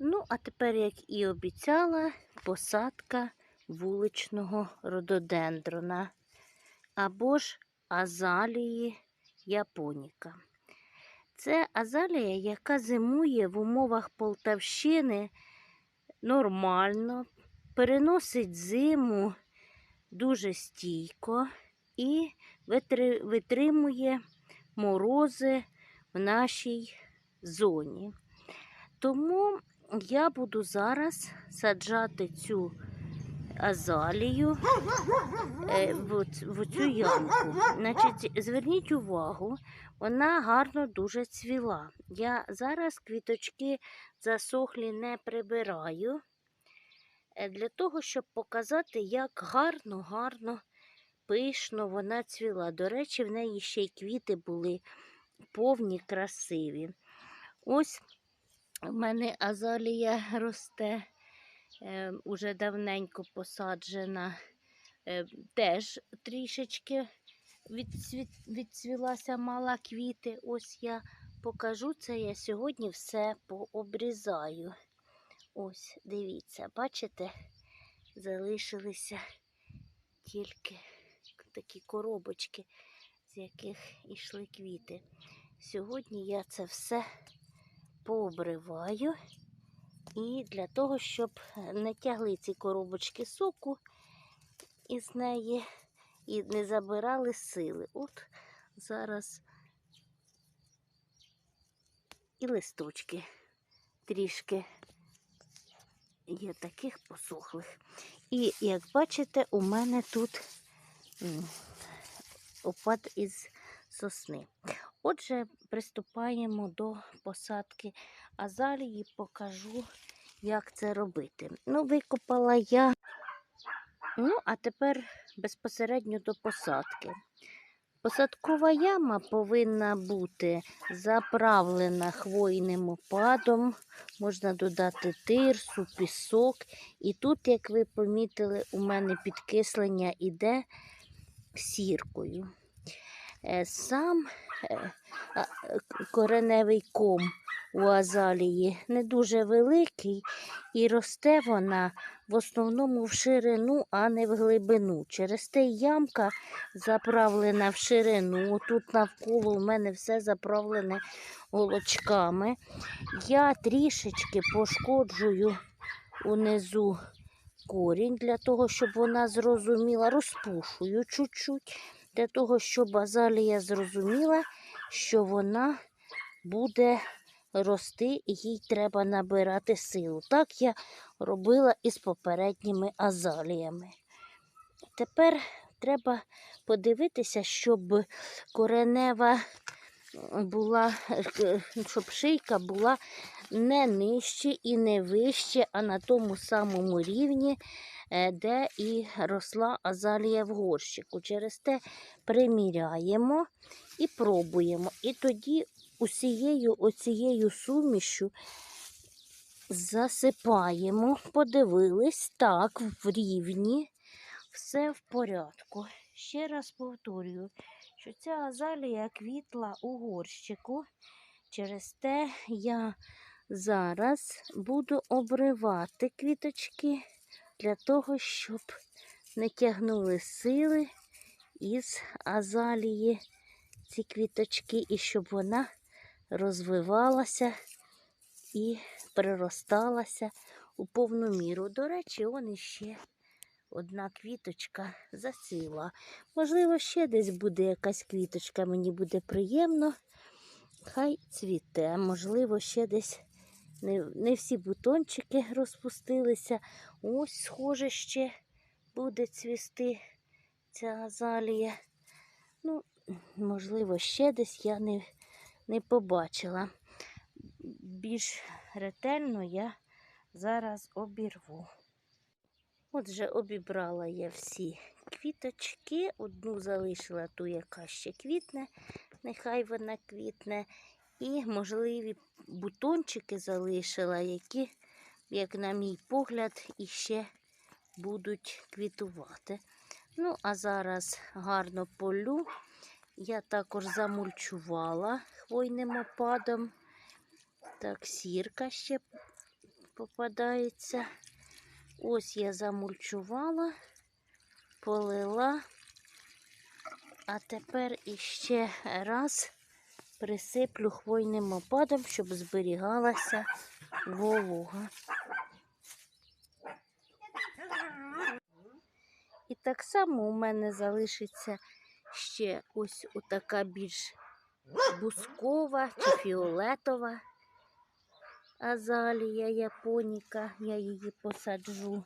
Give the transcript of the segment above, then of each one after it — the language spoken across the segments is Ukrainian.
Ну, а тепер, як і обіцяла, посадка вуличного рододендрона або ж азалії японіка. Це азалія, яка зимує в умовах Полтавщини нормально, переносить зиму дуже стійко і витримує морози в нашій зоні. Тому я буду зараз саджати цю азалію е, в, цю ямку. Значить, зверніть увагу, вона гарно дуже цвіла. Я зараз квіточки засохлі не прибираю е, для того, щоб показати, як гарно, гарно, пишно вона цвіла. До речі, в неї ще й квіти були повні, красиві. Ось у мене азалія росте, е, уже давненько посаджена, е, теж трішечки відцвілася, мала квіти. Ось я покажу це, я сьогодні все пообрізаю. Ось, дивіться, бачите, залишилися тільки такі коробочки, з яких йшли квіти. Сьогодні я це все пообриваю. І для того, щоб не тягли ці коробочки соку із неї і не забирали сили. От зараз і листочки трішки є таких посохлих. І як бачите, у мене тут опад із сосни. Отже, приступаємо до посадки азалії, покажу, як це робити. Ну, викопала я. Ну, а тепер безпосередньо до посадки. Посадкова яма повинна бути заправлена хвойним опадом, можна додати тирсу, пісок. І тут, як ви помітили, у мене підкислення іде сіркою. Е, Сам кореневий ком у азалії не дуже великий, і росте вона в основному в ширину, а не в глибину. Через те ямка заправлена в ширину. Тут навколо в мене все заправлене голочками. Я трішечки пошкоджую унизу корінь для того, щоб вона зрозуміла, розпушую чуть-чуть, для того, щоб азалія зрозуміла, що вона буде рости і їй треба набирати силу. Так я робила із попередніми азаліями. Тепер треба подивитися, щоб коренева була, е, щоб шийка була не нижче і не вище, а на тому самому рівні, е, де і росла азалія в горщику. Через те приміряємо і пробуємо. І тоді усією оцією сумішю засипаємо, подивились, так, в рівні, все в порядку. Ще раз повторюю, що ця азалія квітла у горщику. Через те я зараз буду обривати квіточки для того, щоб не тягнули сили із азалії ці квіточки, і щоб вона розвивалася і приросталася у повну міру. До речі, он іще одна квіточка засіла. Можливо, ще десь буде якась квіточка, мені буде приємно. Хай цвіте. Можливо, ще десь не, не всі бутончики розпустилися. Ось, схоже, ще буде цвісти ця азалія. Ну, можливо, ще десь я не, не побачила. Більш ретельно я зараз обірву. Отже, обібрала я всі квіточки. Одну залишила ту, яка ще квітне, нехай вона квітне. І можливі бутончики залишила, які, як на мій погляд, іще будуть квітувати. Ну, а зараз гарно полю. Я також замульчувала хвойним опадом. Так, сірка ще попадається. Ось я замульчувала, полила. А тепер іще раз присиплю хвойним опадом, щоб зберігалася волога. І так само у мене залишиться ще ось така більш бускова чи фіолетова азалія японіка. Я її посаджу.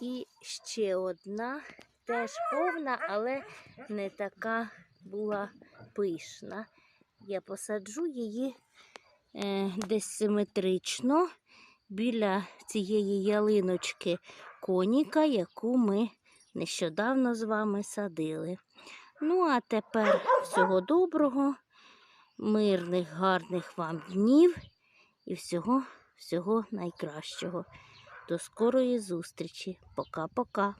І ще одна, теж повна, але не така була пишна. Я посаджу її е, десь симетрично біля цієї ялиночки коніка, яку ми нещодавно з вами садили. Ну, а тепер всього доброго, мирних, гарних вам днів і всього, всього найкращого. До скорої зустрічі. Пока-пока.